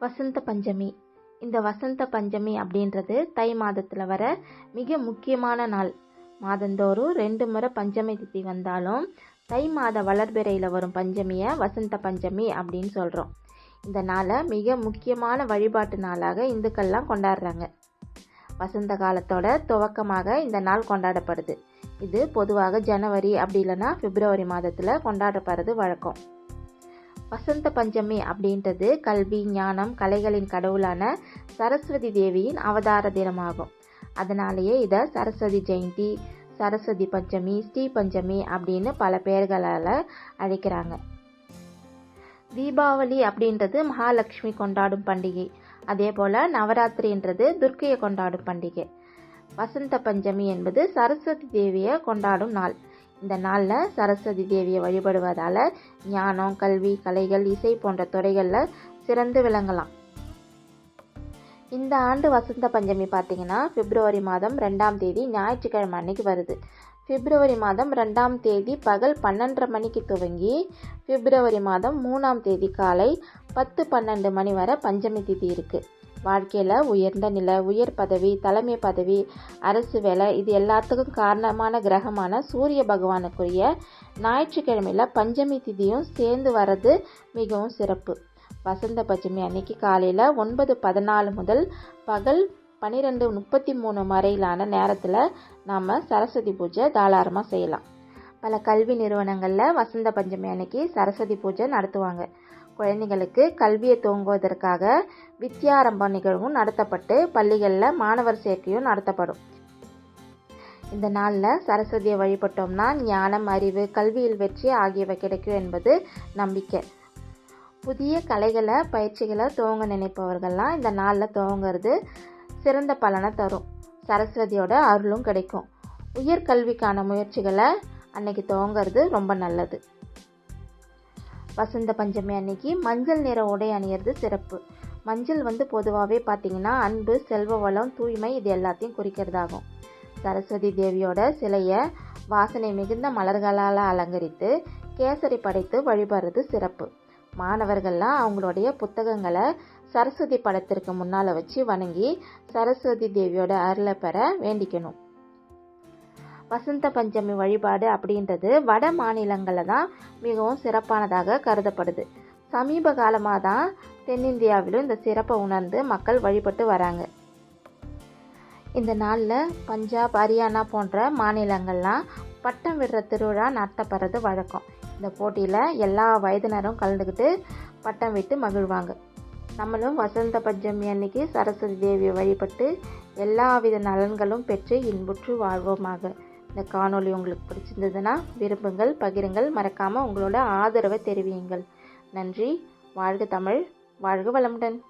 வசந்த பஞ்சமி. இந்த வசந்த பஞ்சமி அப்படின்றது தை மாதத்தில் வர மிக முக்கியமான நாள். மாதந்தோறும் ரெண்டு முறை பஞ்சமி திதி வந்தாலும் தை மாத வளர்பிறையில் வரும் பஞ்சமியை வசந்த பஞ்சமி அப்படின்னு சொல்கிறோம் இந்த நாளை மிக முக்கியமான வழிபாட்டு நாளாக இந்துக்கள்லாம் கொண்டாடுறாங்க. வசந்த காலத்தோட துவக்கமாக இந்த நாள் கொண்டாடப்படுது. இது பொதுவாக ஜனவரி அப்படி இல்லைன்னா பிப்ரவரி மாதத்தில் கொண்டாடப்படுறது வழக்கம். வசந்த பஞ்சமி அப்படின்றது கல்வி ஞானம் கலைகளின் கடவுளான சரஸ்வதி தேவியின் அவதார தினமாகும். அதனாலேயே இதை சரஸ்வதி ஜெயந்தி சரஸ்வதி பஞ்சமி ஸ்ரீ பஞ்சமி அப்படின்னு பல பெயர்களால் அழைக்கிறாங்க. தீபாவளி அப்படின்றது மகாலட்சுமி கொண்டாடும் பண்டிகை. அதே போல் நவராத்திரின்றது துர்க்கையை கொண்டாடும் பண்டிகை. வசந்த பஞ்சமி என்பது சரஸ்வதி தேவியை கொண்டாடும் நாள். இந்த நாளில் சரஸ்வதி தேவியை வழிபடுவதால் ஞானம் கல்வி கலைகள் இசை போன்ற துறைகளில் சிறந்து விளங்கலாம். இந்த ஆண்டு வசந்த பஞ்சமி பார்த்தீங்கன்னா பிப்ரவரி மாதம் ரெண்டாம் தேதி ஞாயிற்றுக்கிழமை அன்னைக்கு வருது. பிப்ரவரி மாதம் ரெண்டாம் தேதி பகல் பன்னெண்டரை மணிக்கு துவங்கி பிப்ரவரி மாதம் மூணாம் தேதி காலை பத்து பன்னெண்டு மணி வரை பஞ்சமி திதி இருக்குது வாழ்க்கையில் உயர்ந்த நிலை உயர் பதவி தலைமை பதவி அரசு வேலை இது எல்லாத்துக்கும் காரணமான கிரகமான சூரிய பகவானுக்குரிய ஞாயிற்றுக்கிழமையில் பஞ்சமி திதியும் சேர்ந்து வர்றது மிகவும் சிறப்பு. வசந்த பஞ்சமி அன்னைக்கு காலையில் ஒன்பது பதினாலு முதல் பகல் பன்னிரெண்டு முப்பத்தி மூணு வரையிலான நேரத்தில் நாம் சரஸ்வதி பூஜை தாராளமாக செய்யலாம். பல கல்வி நிறுவனங்களில் வசந்த பஞ்சமி அன்னைக்கு சரஸ்வதி பூஜை நடத்துவாங்க. குழந்தைகளுக்கு கல்வியை துவங்குவதற்காக வித்யாரம்ப நிகழ்வும் நடத்தப்பட்டு பள்ளிகளில் மாணவர் சேர்க்கையும் நடத்தப்படும். இந்த நாளில் சரஸ்வதியை வழிபட்டோம்னா ஞானம் அறிவு கல்வியில் வெற்றி ஆகியவை கிடைக்கும் என்பது நம்பிக்கை. புதிய கலைகளை பயிற்சிகளை துவங்க நினைப்பவர்கள்லாம் இந்த நாளில் துவங்கிறது சிறந்த பலனை தரும். சரஸ்வதியோட அருளும் கிடைக்கும். உயர்கல்விக்கான முயற்சிகளை அன்னைக்கு துவங்கிறது ரொம்ப நல்லது. வசந்த பஞ்சமி அன்னைக்கு மஞ்சள் நிற உடை அணியிறது சிறப்பு. மஞ்சள் வந்து பொதுவாகவே பார்த்தீங்கன்னா அன்பு செல்வ வளம் தூய்மை இது எல்லாத்தையும் குறிக்கிறதாகும். சரஸ்வதி தேவியோட சிலையை வாசனை மிகுந்த மலர்களால் அலங்கரித்து கேசரி படைத்து வழிபடுறது சிறப்பு. மாணவர்கள்லாம் அவங்களுடைய புத்தகங்களை சரஸ்வதி படத்திற்கு முன்னால் வச்சு வணங்கி சரஸ்வதி தேவியோட அருளை பெற வேண்டிக்கணும். வசந்த பஞ்சமி வழிபாடு அப்படின்றது வட மாநிலங்களில் தான் மிகவும் சிறப்பானதாக கருதப்படுது. சமீப காலமாக தான் தென்னிந்தியாவிலும் இந்த சிறப்பை உணர்ந்து மக்கள் வழிபட்டு வராங்க. இந்த நாளில் பஞ்சாப் ஹரியானா போன்ற மாநிலங்கள்லாம் பட்டம் விடுற திருவிழா நடத்தப்படுறது வழக்கம். இந்த போட்டியில் எல்லா வயதினரும் கலந்துக்கிட்டு பட்டம் விட்டு மகிழ்வாங்க. நம்மளும் வசந்த பஞ்சமி அன்னைக்கு சரஸ்வதி தேவியை வழிபட்டு எல்லா வித நலன்களும் பெற்று இன்புற்று வாழ்வோமாக. இந்த காணொளி உங்களுக்கு பிடிச்சிருந்ததுன்னா விரும்புங்கள் பகிருங்கள் மறக்காமல் உங்களோட ஆதரவை தெரிவியுங்கள். நன்றி. வாழ்க தமிழ். வாழ்க வளமுடன்.